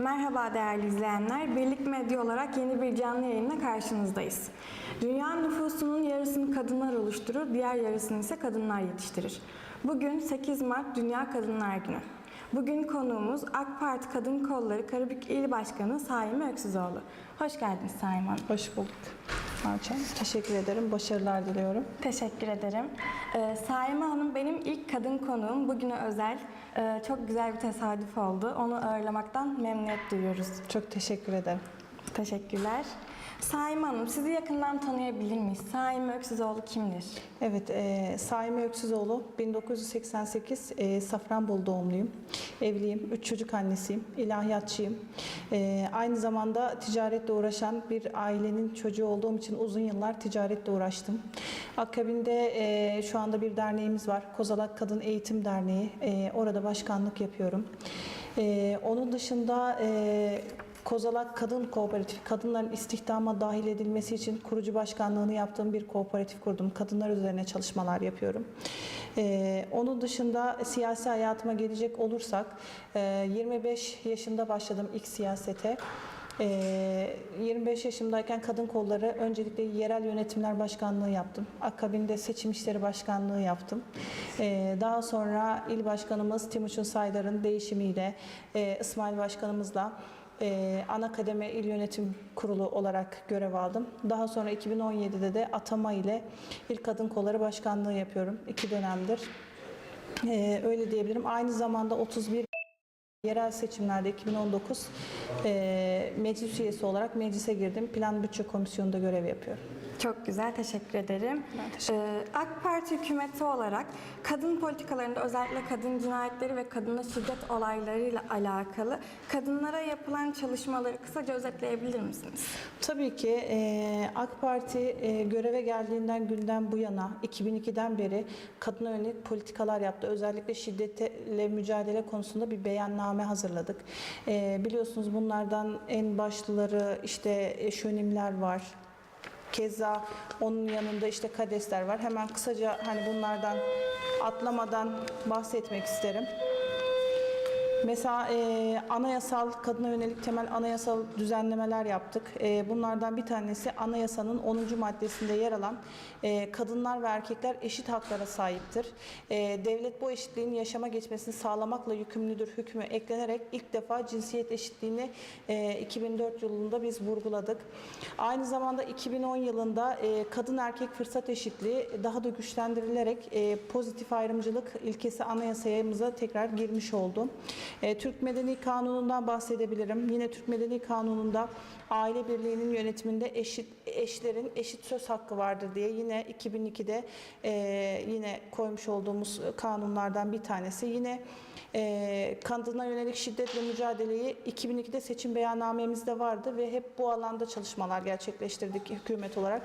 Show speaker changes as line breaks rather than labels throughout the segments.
Merhaba değerli izleyenler. Birlik Medya olarak yeni bir canlı yayınla karşınızdayız. Dünya nüfusunun yarısını kadınlar oluşturur, diğer yarısını ise kadınlar yetiştirir. Bugün 8 Mart Dünya Kadınlar Günü. Bugün konuğumuz AK Parti Kadın Kolları Karabük İl Başkanı Saime Öksüzoğlu. Hoş geldiniz Saime Hanım.
Hoş bulduk. Marçam. Teşekkür ederim. Başarılar diliyorum.
Teşekkür ederim. Ee, Saime Hanım benim ilk kadın konuğum. Bugüne özel. Ee, çok güzel bir tesadüf oldu. Onu ağırlamaktan memnuniyet duyuyoruz.
Çok teşekkür ederim.
Teşekkürler. Saime Hanım, sizi yakından tanıyabilir miyiz? Saime Öksüzoğlu kimdir?
Evet, e, Saime Öksüzoğlu 1988 e, Safranbolu doğumluyum. Evliyim, üç çocuk annesiyim, ilahiyatçıyım. E, aynı zamanda ticaretle uğraşan bir ailenin çocuğu olduğum için uzun yıllar ticaretle uğraştım. Akabinde e, şu anda bir derneğimiz var, Kozalak Kadın Eğitim Derneği. E, orada başkanlık yapıyorum. E, onun dışında... E, Kozalak Kadın Kooperatifi, kadınların istihdama dahil edilmesi için kurucu başkanlığını yaptığım bir kooperatif kurdum. Kadınlar üzerine çalışmalar yapıyorum. Ee, onun dışında siyasi hayatıma gelecek olursak, e, 25 yaşında başladım ilk siyasete. Ee, 25 yaşımdayken kadın kolları öncelikle yerel yönetimler başkanlığı yaptım. Akabinde seçim işleri başkanlığı yaptım. Ee, daha sonra il başkanımız Timuçin Saydar'ın değişimiyle e, İsmail başkanımızla e, ana kademe il yönetim kurulu olarak görev aldım. Daha sonra 2017'de de atama ile il kadın kolları başkanlığı yapıyorum. iki dönemdir. E, öyle diyebilirim. Aynı zamanda 31 Yerel seçimlerde 2019 e, meclis üyesi olarak meclise girdim. Plan Bütçe Komisyonu'nda görev yapıyorum.
Çok güzel, teşekkür ederim.
Ben teşekkür
Ee, AK Parti hükümeti olarak kadın politikalarında özellikle kadın cinayetleri ve kadına şiddet olaylarıyla alakalı kadınlara yapılan çalışmaları kısaca özetleyebilir misiniz?
Tabii ki e, AK Parti e, göreve geldiğinden günden bu yana 2002'den beri kadına yönelik politikalar yaptı. Özellikle şiddetle mücadele konusunda bir beyanname hazırladık. E, biliyorsunuz bunlardan en başlıları işte şönimler var. Keza onun yanında işte kadesler var. Hemen kısaca hani bunlardan atlamadan bahsetmek isterim. Mesela e, anayasal, kadına yönelik temel anayasal düzenlemeler yaptık. E, bunlardan bir tanesi anayasanın 10. maddesinde yer alan e, kadınlar ve erkekler eşit haklara sahiptir. E, devlet bu eşitliğin yaşama geçmesini sağlamakla yükümlüdür hükmü eklenerek ilk defa cinsiyet eşitliğini e, 2004 yılında biz vurguladık. Aynı zamanda 2010 yılında e, kadın erkek fırsat eşitliği daha da güçlendirilerek e, pozitif ayrımcılık ilkesi anayasayımıza tekrar girmiş oldu. E, Türk Medeni Kanunu'ndan bahsedebilirim. Yine Türk Medeni Kanunu'nda aile birliğinin yönetiminde eşit eşlerin eşit söz hakkı vardır diye yine 2002'de e, yine koymuş olduğumuz kanunlardan bir tanesi. Yine e, kadına yönelik şiddetle mücadeleyi 2002'de seçim beyannamemizde vardı ve hep bu alanda çalışmalar gerçekleştirdik hükümet olarak.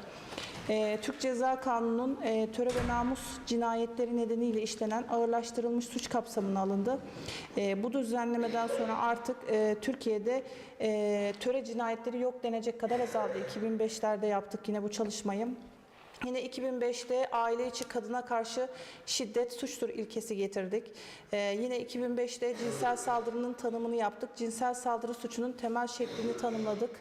E, Türk Ceza Kanunu'nun e, töre ve namus cinayetleri nedeniyle işlenen ağırlaştırılmış suç kapsamına alındı. E, bu düzenlemeden sonra artık e, Türkiye'de e, töre cinayetleri yok denecek kadar azaldı. 2005'lerde yaptık yine bu çalışmayı. Yine 2005'te aile içi kadına karşı şiddet suçtur ilkesi getirdik. Ee, yine 2005'te cinsel saldırının tanımını yaptık. Cinsel saldırı suçunun temel şeklini tanımladık.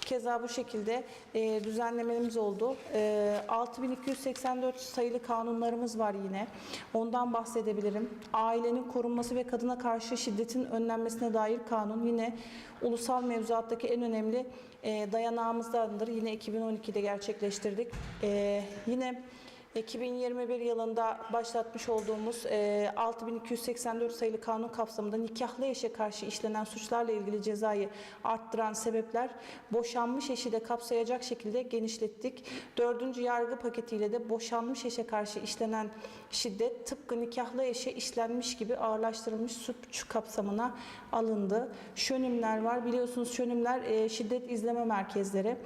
Keza bu şekilde e, düzenlemelerimiz oldu. E, 6284 sayılı kanunlarımız var yine. Ondan bahsedebilirim. Ailenin korunması ve kadına karşı şiddetin önlenmesine dair kanun yine ulusal mevzuattaki en önemli e, dayanağımızdandır. Yine 2012'de gerçekleştirdik. E, yine 2021 yılında başlatmış olduğumuz e, 6284 sayılı kanun kapsamında nikahlı eşe karşı işlenen suçlarla ilgili cezayı arttıran sebepler boşanmış eşi de kapsayacak şekilde genişlettik. Dördüncü yargı paketiyle de boşanmış eşe karşı işlenen şiddet tıpkı nikahlı eşe işlenmiş gibi ağırlaştırılmış suç kapsamına alındı. Şönümler var. Biliyorsunuz şönümler e, şiddet izleme merkezleri.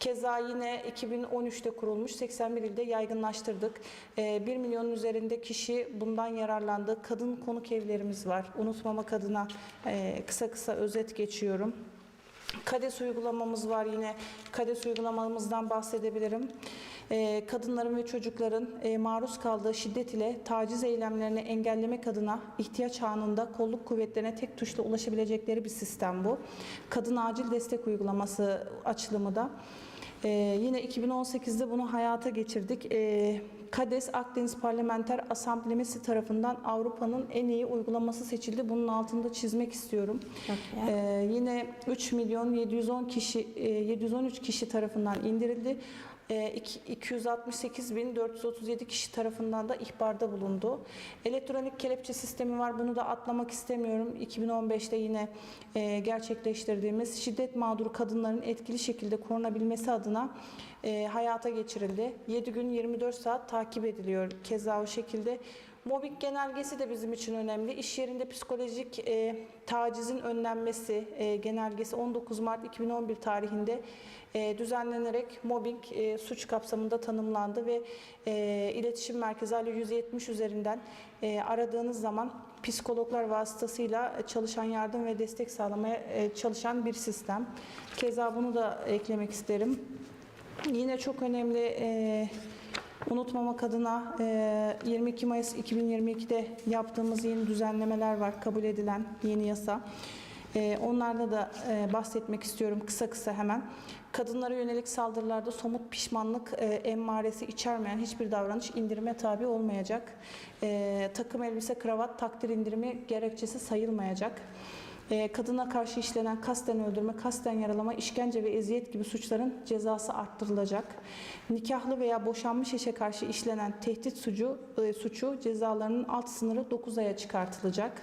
Keza yine 2013'te kurulmuş 81 ilde yaygınlaştırdık. 1 milyonun üzerinde kişi bundan yararlandı. Kadın konuk evlerimiz var. Unutmamak adına e, kısa kısa özet geçiyorum. KADES uygulamamız var yine. KADES uygulamamızdan bahsedebilirim. Ee, kadınların ve çocukların e, maruz kaldığı şiddet ile taciz eylemlerini engellemek adına ihtiyaç anında kolluk kuvvetlerine tek tuşla ulaşabilecekleri bir sistem bu. Kadın acil destek uygulaması açılımı da. Ee, yine 2018'de bunu hayata geçirdik. Ee, KADES Akdeniz Parlamenter Asamblemesi tarafından Avrupa'nın en iyi uygulaması seçildi. Bunun altında çizmek istiyorum. Ee, yine 3 milyon 710 kişi e, 713 kişi tarafından indirildi. E, iki- 268.437 kişi tarafından da ihbarda bulundu. Elektronik kelepçe sistemi var. Bunu da atlamak istemiyorum. 2015'te yine e, gerçekleştirdiğimiz şiddet mağduru kadınların etkili şekilde korunabilmesi adına e, hayata geçirildi. 7 gün 24 saat takip ediliyor. Keza o şekilde Mobbing genelgesi de bizim için önemli. İş yerinde psikolojik e, tacizin önlenmesi e, genelgesi 19 Mart 2011 tarihinde e, düzenlenerek mobbing e, suç kapsamında tanımlandı ve e, iletişim merkezi alo 170 üzerinden e, aradığınız zaman psikologlar vasıtasıyla çalışan yardım ve destek sağlamaya e, çalışan bir sistem. Keza bunu da eklemek isterim. Yine çok önemli e, unutmamak adına e, 22 Mayıs 2022'de yaptığımız yeni düzenlemeler var. Kabul edilen yeni yasa. E, onlarda da e, bahsetmek istiyorum kısa kısa hemen. Kadınlara yönelik saldırılarda somut pişmanlık e, emmaresi içermeyen hiçbir davranış indirime tabi olmayacak. E, takım elbise, kravat, takdir indirimi gerekçesi sayılmayacak. Ee, kadına karşı işlenen kasten öldürme, kasten yaralama, işkence ve eziyet gibi suçların cezası arttırılacak. Nikahlı veya boşanmış eşe karşı işlenen tehdit suçu, e, suçu cezalarının alt sınırı 9 aya çıkartılacak.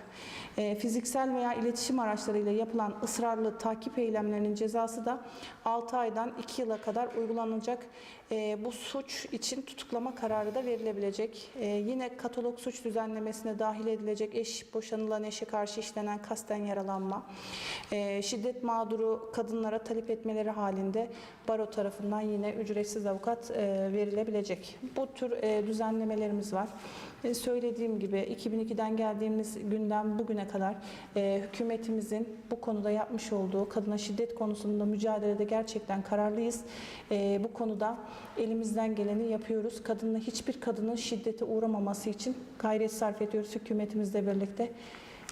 Ee, fiziksel veya iletişim araçlarıyla yapılan ısrarlı takip eylemlerinin cezası da 6 aydan 2 yıla kadar uygulanacak. Ee, bu suç için tutuklama kararı da verilebilecek. Ee, yine katalog suç düzenlemesine dahil edilecek eş boşanılan eşe karşı işlenen kasten yaralanma, ee, şiddet mağduru kadınlara talep etmeleri halinde baro tarafından yine ücretsiz avukat e, verilebilecek. Bu tür e, düzenlemelerimiz var. E, Söylediğim gibi 2002'den geldiğimiz günden bugüne kadar e, hükümetimizin bu konuda yapmış olduğu kadına şiddet konusunda mücadelede gerçekten kararlıyız. E, bu konuda elimizden geleni yapıyoruz. Kadınla hiçbir kadının şiddete uğramaması için gayret sarf ediyoruz hükümetimizle birlikte.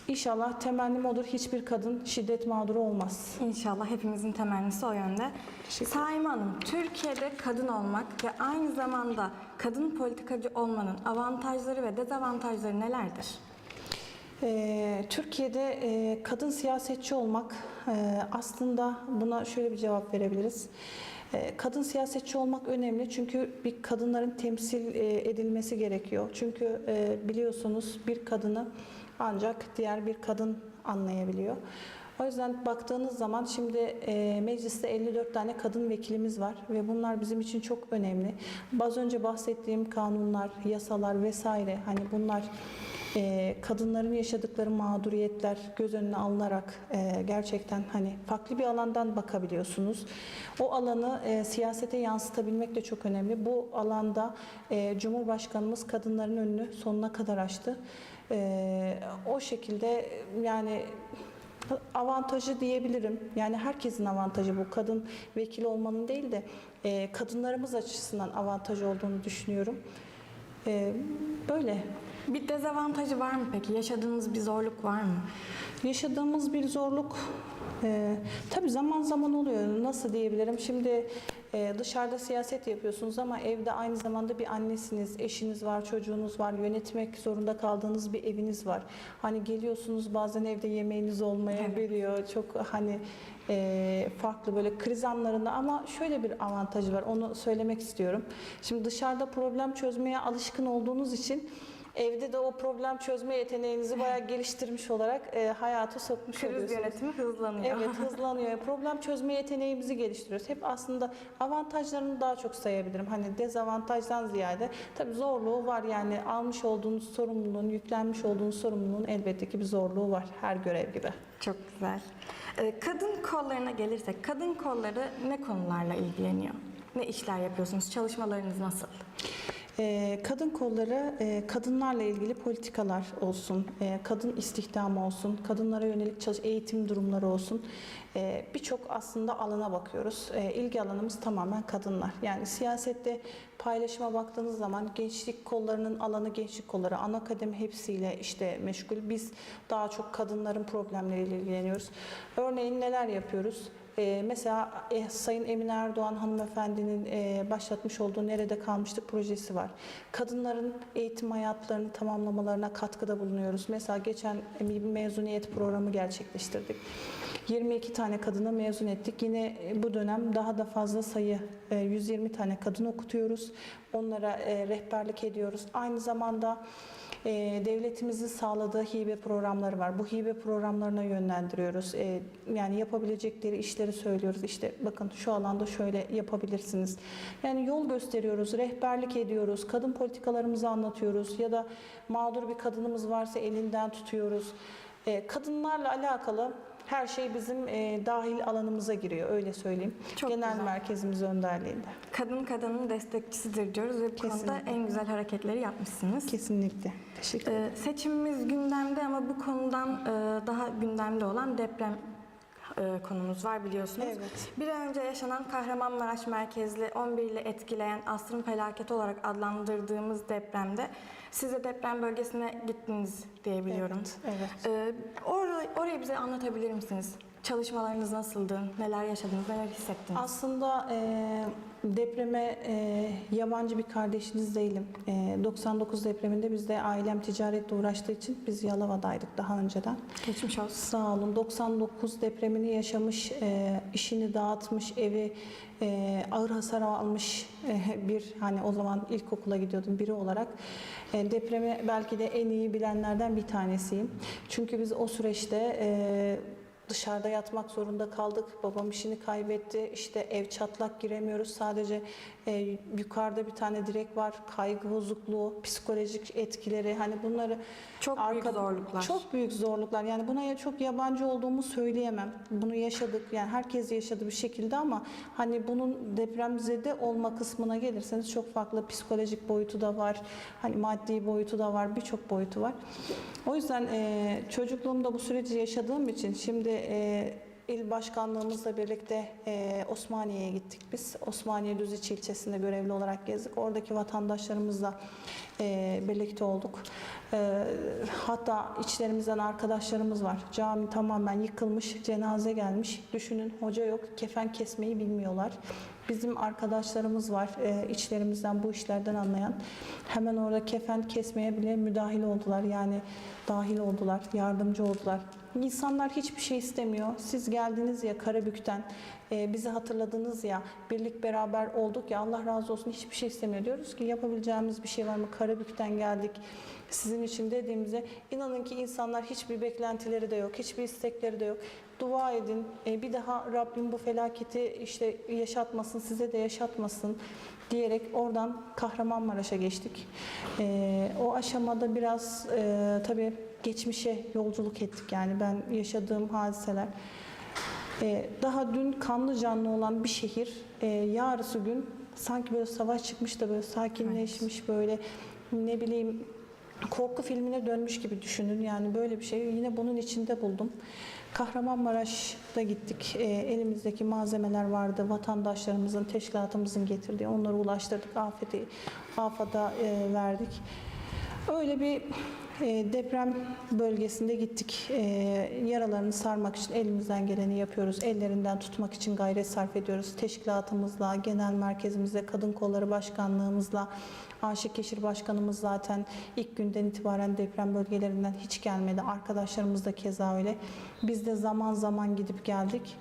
İnşallah temennim odur hiçbir kadın şiddet mağduru olmaz.
İnşallah hepimizin temennisi o yönde. Saime Hanım, Türkiye'de kadın olmak ve aynı zamanda kadın politikacı olmanın avantajları ve dezavantajları nelerdir?
Ee, Türkiye'de e, kadın siyasetçi olmak e, aslında buna şöyle bir cevap verebiliriz. E, kadın siyasetçi olmak önemli çünkü bir kadınların temsil e, edilmesi gerekiyor. Çünkü e, biliyorsunuz bir kadını ancak diğer bir kadın anlayabiliyor. O yüzden baktığınız zaman şimdi e, mecliste 54 tane kadın vekilimiz var ve bunlar bizim için çok önemli. Az önce bahsettiğim kanunlar, yasalar vesaire hani bunlar e, kadınların yaşadıkları mağduriyetler göz önüne alınarak e, gerçekten hani farklı bir alandan bakabiliyorsunuz. O alanı e, siyasete yansıtabilmek de çok önemli. Bu alanda e, Cumhurbaşkanımız kadınların önünü sonuna kadar açtı. E, o şekilde yani avantajı diyebilirim. Yani herkesin avantajı bu. Kadın vekil olmanın değil de e, kadınlarımız açısından avantaj olduğunu düşünüyorum. E, böyle.
Bir dezavantajı var mı peki? Yaşadığınız bir zorluk var mı?
Yaşadığımız bir zorluk e, tabii zaman zaman oluyor. Nasıl diyebilirim? Şimdi e, dışarıda siyaset yapıyorsunuz ama evde aynı zamanda bir annesiniz, eşiniz var, çocuğunuz var, yönetmek zorunda kaldığınız bir eviniz var. Hani geliyorsunuz bazen evde yemeğiniz olmayabiliyor. Çok hani e, farklı böyle kriz anlarında ama şöyle bir avantajı var. Onu söylemek istiyorum. Şimdi dışarıda problem çözmeye alışkın olduğunuz için Evde de o problem çözme yeteneğinizi bayağı geliştirmiş olarak e, hayata sokmuş
Kriz
oluyorsunuz.
yönetimi hızlanıyor.
Evet hızlanıyor. Problem çözme yeteneğimizi geliştiriyoruz. Hep aslında avantajlarını daha çok sayabilirim. Hani dezavantajdan ziyade tabii zorluğu var yani almış olduğunuz sorumluluğun, yüklenmiş olduğunuz sorumluluğun elbette ki bir zorluğu var her görev gibi.
Çok güzel. Ee, Kadın kollarına gelirsek, kadın kolları ne konularla ilgileniyor? Ne işler yapıyorsunuz? Çalışmalarınız nasıl?
E, kadın kolları e, kadınlarla ilgili politikalar olsun, e, kadın istihdamı olsun, kadınlara yönelik eğitim durumları olsun. E, Birçok aslında alana bakıyoruz. İlgi alanımız tamamen kadınlar. Yani siyasette paylaşıma baktığınız zaman gençlik kollarının alanı gençlik kolları, ana akademi hepsiyle işte meşgul. Biz daha çok kadınların problemleriyle ilgileniyoruz. Örneğin neler yapıyoruz? Ee, mesela e, Sayın Emine Erdoğan hanımefendinin e, başlatmış olduğu Nerede Kalmıştık projesi var. Kadınların eğitim hayatlarını tamamlamalarına katkıda bulunuyoruz. Mesela geçen mezuniyet programı gerçekleştirdik. 22 tane kadına mezun ettik. Yine e, bu dönem daha da fazla sayı e, 120 tane kadın okutuyoruz. Onlara e, rehberlik ediyoruz. Aynı zamanda e, devletimizin sağladığı hibe programları var. Bu hibe programlarına yönlendiriyoruz. E, yani yapabilecekleri işleri söylüyoruz. İşte bakın şu alanda şöyle yapabilirsiniz. Yani yol gösteriyoruz, rehberlik ediyoruz, kadın politikalarımızı anlatıyoruz ya da mağdur bir kadınımız varsa elinden tutuyoruz. E, kadınlarla alakalı her şey bizim e, dahil alanımıza giriyor öyle söyleyeyim.
Çok
Genel
güzel.
merkezimiz önderliğinde.
Kadın kadının destekçisidir diyoruz ve bu konuda
Kesinlikle.
en güzel hareketleri yapmışsınız.
Kesinlikle. Teşekkür ederim.
Ee, seçimimiz gündemde ama bu konudan e, daha gündemde olan deprem e, konumuz var biliyorsunuz.
Evet.
Bir an önce yaşanan Kahramanmaraş merkezli 11 ile etkileyen asrın felaketi olarak adlandırdığımız depremde siz de deprem bölgesine gittiniz diye biliyorum.
Evet, evet.
Ee, orayı, orayı bize anlatabilir misiniz? Çalışmalarınız nasıldı? Neler yaşadınız? Neler hissettiniz?
Aslında e, depreme e, yabancı bir kardeşiniz değilim. E, 99 depreminde biz de ailem ticaretle uğraştığı için biz Yalova'daydık daha önceden.
Geçmiş olsun.
Sağ olun. 99 depremini yaşamış, e, işini dağıtmış, evi e, ağır hasar almış e, bir hani o zaman ilkokula gidiyordum biri olarak e, depremi belki de en iyi bilenlerden bir tanesiyim. Çünkü biz o süreçte e, dışarıda yatmak zorunda kaldık. Babam işini kaybetti. İşte ev çatlak giremiyoruz. Sadece e, yukarıda bir tane direk var. Kaygı bozukluğu, psikolojik etkileri hani bunları
Çok büyük
Arka-
zorluklar.
Çok büyük zorluklar. Yani buna ya- çok yabancı olduğumu söyleyemem. Bunu yaşadık. Yani herkes yaşadı bir şekilde ama hani bunun depremzede olma kısmına gelirseniz çok farklı psikolojik boyutu da var. Hani maddi boyutu da var. Birçok boyutu var. O yüzden e, çocukluğumda bu süreci yaşadığım için şimdi e, İl başkanlığımızla birlikte e, Osmaniye'ye gittik biz. Osmaniye Düzüç ilçesinde görevli olarak gezdik. Oradaki vatandaşlarımızla e, birlikte olduk. E, hatta içlerimizden arkadaşlarımız var. Cami tamamen yıkılmış, cenaze gelmiş. Düşünün hoca yok, kefen kesmeyi bilmiyorlar. Bizim arkadaşlarımız var e, içlerimizden bu işlerden anlayan. Hemen orada kefen kesmeye bile müdahil oldular. Yani dahil oldular, yardımcı oldular. İnsanlar hiçbir şey istemiyor. Siz geldiniz ya Karabük'ten, e, bizi hatırladınız ya, birlik beraber olduk ya Allah razı olsun hiçbir şey istemiyor. Diyoruz ki yapabileceğimiz bir şey var mı? Karabük'ten geldik. Sizin için dediğimize inanın ki insanlar hiçbir beklentileri de yok, hiçbir istekleri de yok. Dua edin. E, bir daha Rabbim bu felaketi işte yaşatmasın, size de yaşatmasın diyerek oradan Kahramanmaraş'a geçtik. E, o aşamada biraz e, tabii geçmişe yolculuk ettik yani ben yaşadığım hadiseler. E, daha dün kanlı canlı olan bir şehir e, yarısı gün sanki böyle savaş çıkmış da böyle sakinleşmiş böyle ne bileyim korku filmine dönmüş gibi düşünün yani böyle bir şey yine bunun içinde buldum. Kahramanmaraş'ta gittik. E, elimizdeki malzemeler vardı. Vatandaşlarımızın, teşkilatımızın getirdiği onları ulaştırdık. Afeti, AFAD'a e, verdik. Öyle bir e, deprem bölgesinde gittik. E, yaralarını sarmak için elimizden geleni yapıyoruz. Ellerinden tutmak için gayret sarf ediyoruz. Teşkilatımızla, genel merkezimizle, kadın kolları başkanlığımızla, Aşık Keşir Başkanımız zaten ilk günden itibaren deprem bölgelerinden hiç gelmedi. Arkadaşlarımız da keza öyle. Biz de zaman zaman gidip geldik.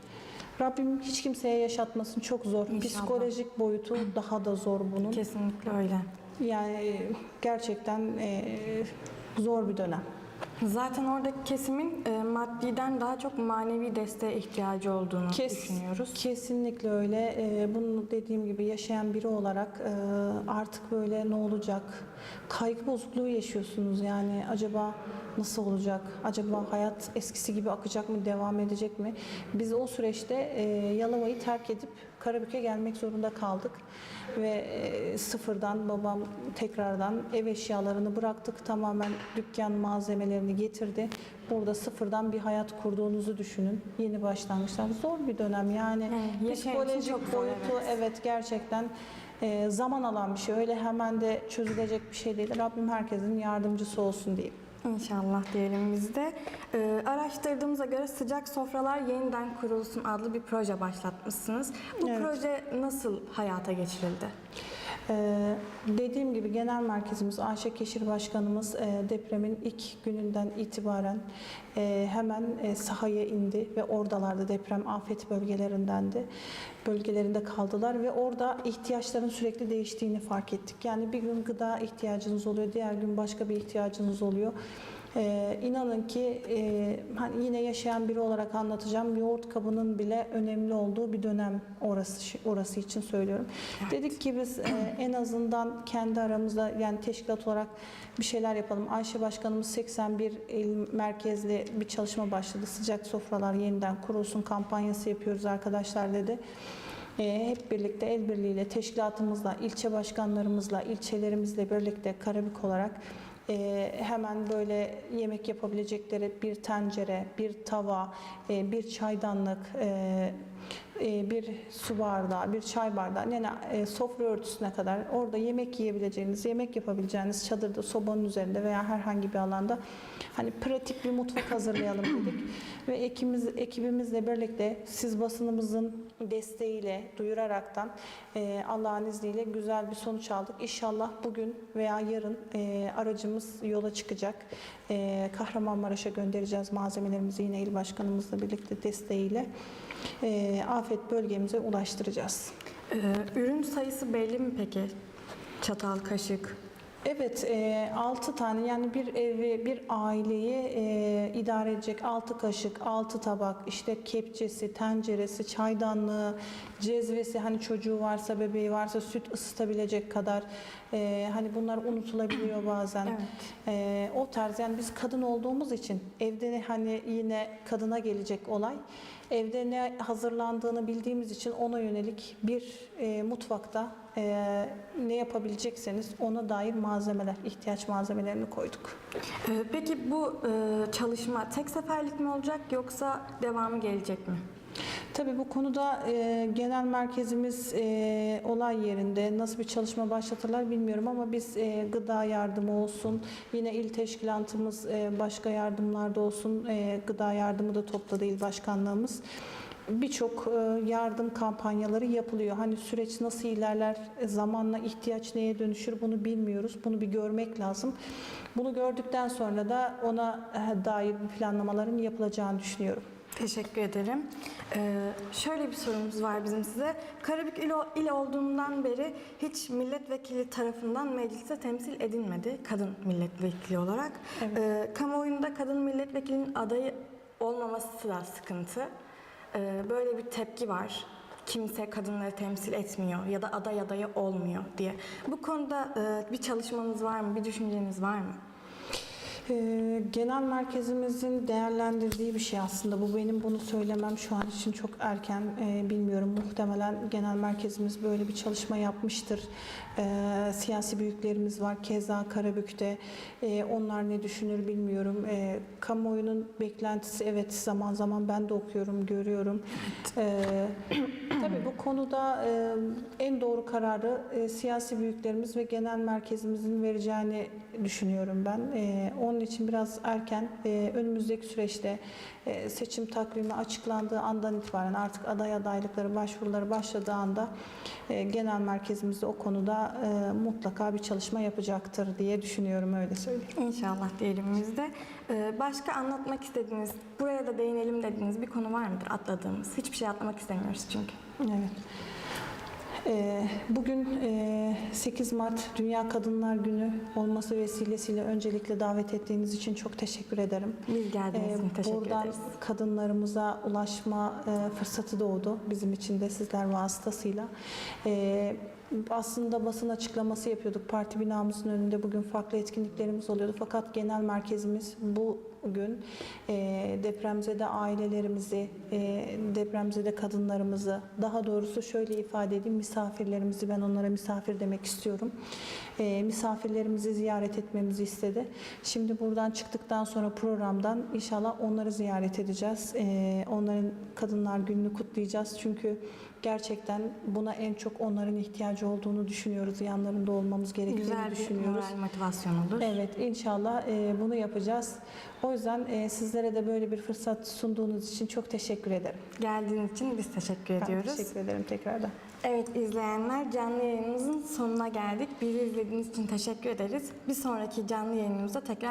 Rabbim hiç kimseye yaşatmasın. Çok zor.
İnşallah.
Psikolojik boyutu daha da zor bunun.
Kesinlikle öyle.
Yani gerçekten e, zor bir dönem.
Zaten oradaki kesimin e, maddiden daha çok manevi desteğe ihtiyacı olduğunu
Kes-
düşünüyoruz.
Kesinlikle öyle. E, bunu dediğim gibi yaşayan biri olarak e, artık böyle ne olacak? Kaygı bozukluğu yaşıyorsunuz yani acaba nasıl olacak? Acaba hayat eskisi gibi akacak mı? Devam edecek mi? Biz o süreçte e, Yalova'yı terk edip Karabük'e gelmek zorunda kaldık. Ve e, sıfırdan babam tekrardan ev eşyalarını bıraktık. Tamamen dükkan malzemelerini getirdi. Burada sıfırdan bir hayat kurduğunuzu düşünün. Yeni başlangıçlar. Zor bir dönem yani.
Evet,
Psikolojik boyutu
evet.
evet gerçekten e, zaman alan bir şey. Öyle hemen de çözülecek bir şey değil. Rabbim herkesin yardımcısı olsun diyeyim.
İnşallah diyelim biz de. Ee, araştırdığımıza göre Sıcak Sofralar Yeniden Kurulsun adlı bir proje başlatmışsınız. Bu
Evet.
proje nasıl hayata geçirildi?
Ee, dediğim gibi genel merkezimiz Ayşe Keşir Başkanımız e, depremin ilk gününden itibaren e, hemen e, sahaya indi ve oradalarda deprem afet bölgelerindendi. Bölgelerinde kaldılar ve orada ihtiyaçların sürekli değiştiğini fark ettik. Yani bir gün gıda ihtiyacınız oluyor, diğer gün başka bir ihtiyacınız oluyor. Ee, inanın ki e, hani yine yaşayan biri olarak anlatacağım. Yoğurt kabının bile önemli olduğu bir dönem orası orası için söylüyorum. Dedik ki biz e, en azından kendi aramızda yani teşkilat olarak bir şeyler yapalım. Ayşe Başkanımız 81 il merkezli bir çalışma başladı. Sıcak sofralar yeniden kurulsun kampanyası yapıyoruz arkadaşlar dedi. E, hep birlikte el birliğiyle teşkilatımızla, ilçe başkanlarımızla, ilçelerimizle birlikte Karabük olarak e, hemen böyle yemek yapabilecekleri bir tencere, bir tava, e, bir çaydanlık, e, bir su bardağı, bir çay bardağı, yani e, sofra örtüsüne kadar orada yemek yiyebileceğiniz, yemek yapabileceğiniz çadırda, sobanın üzerinde veya herhangi bir alanda hani pratik bir mutfak hazırlayalım dedik. Ve ekimiz, ekibimizle birlikte siz basınımızın desteğiyle, duyuraraktan e, Allah'ın izniyle güzel bir sonuç aldık. İnşallah bugün veya yarın e, aracımız yola çıkacak. E, Kahramanmaraş'a göndereceğiz malzemelerimizi yine il başkanımızla birlikte desteğiyle. E, afet bölgemize ulaştıracağız.
Ee, ürün sayısı belli mi peki? Çatal, kaşık.
Evet, 6 tane yani bir evi, bir aileyi e, idare edecek 6 kaşık, 6 tabak, işte kepçesi, tenceresi, çaydanlığı, cezvesi, hani çocuğu varsa, bebeği varsa süt ısıtabilecek kadar e, hani bunlar unutulabiliyor bazen.
Evet.
E, o tarz yani biz kadın olduğumuz için evde hani yine kadına gelecek olay. Evde ne hazırlandığını bildiğimiz için ona yönelik bir e, mutfakta e, ne yapabilecekseniz ona dair malzemeler, ihtiyaç malzemelerini koyduk.
Ee, peki bu e, çalışma tek seferlik mi olacak yoksa devamı gelecek mi?
Tabii bu konuda e, genel merkezimiz e, olay yerinde nasıl bir çalışma başlatırlar bilmiyorum ama biz e, gıda yardımı olsun, yine il teşkilatımız e, başka yardımlarda olsun, e, gıda yardımı da topladı il başkanlığımız. Birçok e, yardım kampanyaları yapılıyor. Hani süreç nasıl ilerler, e, zamanla ihtiyaç neye dönüşür bunu bilmiyoruz. Bunu bir görmek lazım. Bunu gördükten sonra da ona e, dair planlamaların yapılacağını düşünüyorum.
Teşekkür ederim. Ee, şöyle bir sorumuz var bizim size. Karabük il, il olduğundan beri hiç milletvekili tarafından mecliste temsil edilmedi kadın milletvekili olarak.
Evet.
Ee, kamuoyunda kadın milletvekilinin adayı olmaması da sıkıntı. Ee, böyle bir tepki var. Kimse kadınları temsil etmiyor ya da aday adayı olmuyor diye. Bu konuda e, bir çalışmanız var mı, bir düşünceniz var mı?
Ee, Genel merkezimizin değerlendirdiği bir şey aslında. Bu benim bunu söylemem şu an için çok erken Ee, bilmiyorum. Muhtemelen genel merkezimiz böyle bir çalışma yapmıştır. Ee, siyasi büyüklerimiz var. Keza Karabük'te. Ee, onlar ne düşünür bilmiyorum. Ee, kamuoyunun beklentisi evet zaman zaman ben de okuyorum, görüyorum. Ee, tabii bu konuda e, en doğru kararı e, siyasi büyüklerimiz ve genel merkezimizin vereceğini düşünüyorum ben. E, onun için biraz erken e, önümüzdeki süreçte e, seçim takvimi açıklandığı andan itibaren artık aday adaylıkları başvuruları başladığı anda e, genel merkezimizde o konuda e, mutlaka bir çalışma yapacaktır diye düşünüyorum öyle söyleyeyim.
İnşallah diyelim biz de. Ee, başka anlatmak istediğiniz, buraya da değinelim dediğiniz bir konu var mıdır atladığımız? Hiçbir şey atlamak istemiyoruz çünkü.
Evet. Ee, Bugün e, 8 Mart Dünya Kadınlar Günü olması vesilesiyle öncelikle davet ettiğiniz için çok teşekkür ederim.
Biz
Ee,
teşekkür
Buradan
ederiz.
kadınlarımıza ulaşma e, fırsatı doğdu bizim için de sizler vasıtasıyla. Ee, aslında basın açıklaması yapıyorduk. Parti binamızın önünde bugün farklı etkinliklerimiz oluyordu. Fakat genel merkezimiz bugün e, depremzede ailelerimizi, e, depremzede kadınlarımızı, daha doğrusu şöyle ifade edeyim misafirlerimizi, ben onlara misafir demek istiyorum. E, misafirlerimizi ziyaret etmemizi istedi. Şimdi buradan çıktıktan sonra programdan inşallah onları ziyaret edeceğiz. E, onların Kadınlar Günü'nü kutlayacağız. Çünkü gerçekten buna en çok onların ihtiyacı olduğunu düşünüyoruz. Yanlarında olmamız gerektiğini
Güzel bir
düşünüyoruz.
motivasyon olur.
Evet inşallah e, bunu yapacağız. O yüzden e, sizlere de böyle bir fırsat sunduğunuz için çok teşekkür ederim.
Geldiğiniz için biz teşekkür
Ben
ediyoruz.
teşekkür ederim tekrardan.
Evet izleyenler canlı yayınımızın sonuna geldik. Bizi izlediğiniz için teşekkür ederiz. Bir sonraki canlı yayınımızda tekrar